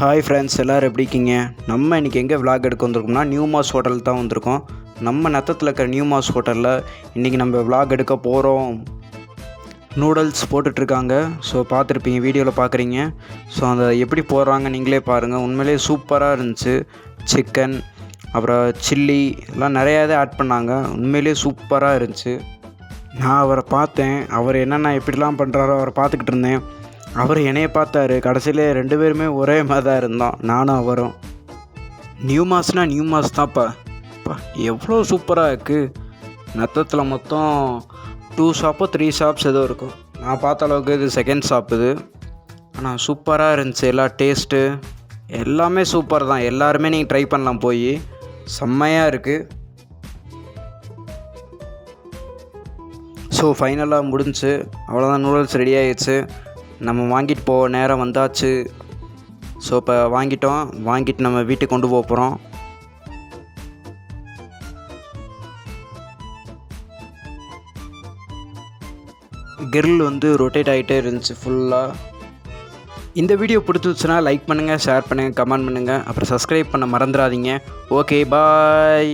Hi friends எல்லோரும் எப்படி இருக்கீங்க? நம்ம இன்றைக்கி எங்கே விளாக் எடுக்க வந்திருக்கோம்னா நியூ மாஸ் ஹோட்டல் தான் வந்திருக்கோம். நம்ம நத்தத்தில் இருக்கிற நியூ மாஸ் ஹோட்டலில் இன்றைக்கி நம்ம விளாக் எடுக்க போகிறோம் நூடுல்ஸ் போட்டுட்ருக்காங்க ஸோ பார்த்துருப்பீங்க வீடியோவில் பார்க்குறீங்க. ஸோ அந்த எப்படி போடுறாங்க நீங்களே பாருங்கள் உண்மையிலேயே சூப்பராக இருந்துச்சு. சிக்கன் அப்புறம் சில்லி எல்லாம் நிறையாவே ஆட் பண்ணாங்க. உண்மையிலேயே சூப்பராக இருந்துச்சு. நான் அவரை பார்த்தேன். அவர் என்னென்ன எப்படிலாம் பண்ணுறாரோ அவரை பார்த்துக்கிட்டு இருந்தேன். அவர் என்னைய பார்த்தாரு. கடைசியில் ரெண்டு பேருமே ஒரே மாதிரி தான் இருந்தோம் நானும் அவரும். நியூ மாஸ்னா நியூ மாஸ் தான்ப்பா. அப்பா எவ்வளோ சூப்பராக இருக்குது நத்தத்தில் மொத்தம் டூ ஷாப்போ த்ரீ ஷாப்ஸ் ஏதோ இருக்கும். நான் பார்த்த அளவுக்கு இது செகண்ட் ஷாப் இது. ஆனால் சூப்பராக இருந்துச்சு. எல்லா டேஸ்ட்டு எல்லாமே சூப்பர் தான். எல்லாருமே நீங்கள் ட்ரை பண்ணலாம் போய். செம்மையாக இருக்குது ஸோ ஃபைனலாக முடிஞ்சுச்சு. அவ்வளோதான் நூடுல்ஸ் ரெடி ஆயிடுச்சு. நம்ம வாங்கிட்டு போக நேரம் வந்தாச்சு. ஸோ இப்போ வாங்கிட்டோம். வாங்கிட்டு நம்ம வீட்டுக்கு கொண்டு போக போகிறோம் கிரில் வந்து ரொட்டேட் ஆகிட்டே இருந்துச்சு ஃபுல்லாக இந்த வீடியோ பிடிச்சிருச்சுன்னா லைக் பண்ணுங்கள் ஷேர் பண்ணுங்கள் கமெண்ட் பண்ணுங்கள் அப்புறம் சப்ஸ்கிரைப் பண்ண மறந்துடாதீங்க. Okay bye